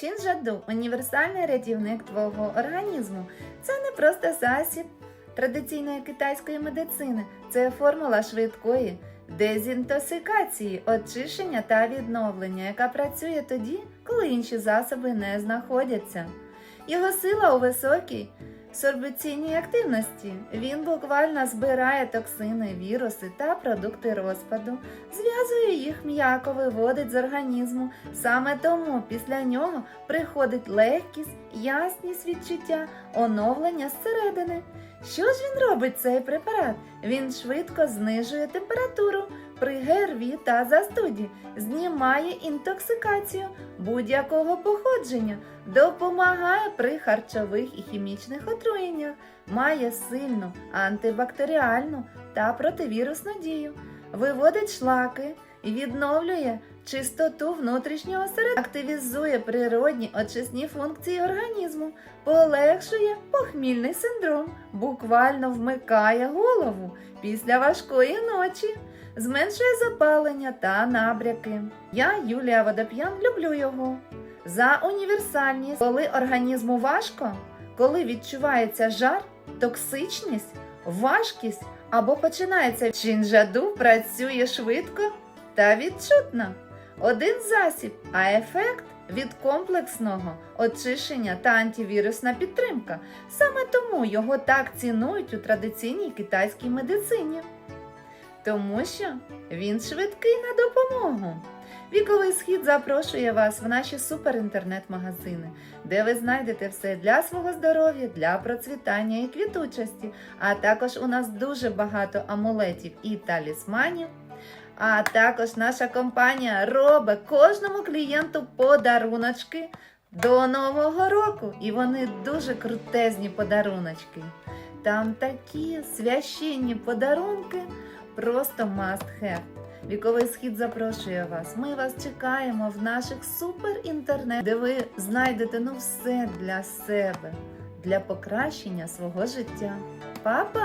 Чинжаду універсальний рятівник твого організму. Це не просто засіб традиційної китайської медицини, це формула швидкої дезінтоксикації, очищення та відновлення, яка працює тоді, коли інші засоби не знаходяться. Його сила у високій сорбиційній активності. Він буквально збирає токсини, віруси та продукти розпаду, зв'язує їх м'яко, виводить з організму. Саме тому після нього приходить легкість, ясність відчуття, оновлення зсередини. Що ж він робить цей препарат? Він швидко знижує температуру при ГРВІ та застуді, знімає інтоксикацію будь-якого походження, допомагає при харчових і хімічних отруєннях, має сильну антибактеріальну та противірусну дію, виводить шлаки, відновлює чистоту внутрішнього середовища, активізує природні очисні функції організму, полегшує похмільний синдром, буквально вмикає голову після важкої ночі, зменшує запалення та набряки. Я, Юлія Водоп'ян, люблю його. За універсальність, коли організму важко, коли відчувається жар, токсичність, важкість або починається чинжаду, працює швидко та відчутно. Один засіб, а ефект від комплексного очищення та антивірусна підтримка. Саме тому його так цінують у традиційній китайській медицині. Тому що він швидкий на допомогу. Віковий схід запрошує вас в наші суперінтернет-магазини, де ви знайдете все для свого здоров'я, для процвітання і квітучості. А також у нас дуже багато амулетів і талісманів. А також наша компанія робить кожному клієнту подаруночки до Нового року. І вони дуже крутезні подаруночки. Там такі священні подарунки, просто must have. Віковий схід запрошує вас. Ми вас чекаємо в наших супер-інтернет, де ви знайдете ну все для себе, для покращення свого життя. Па-па!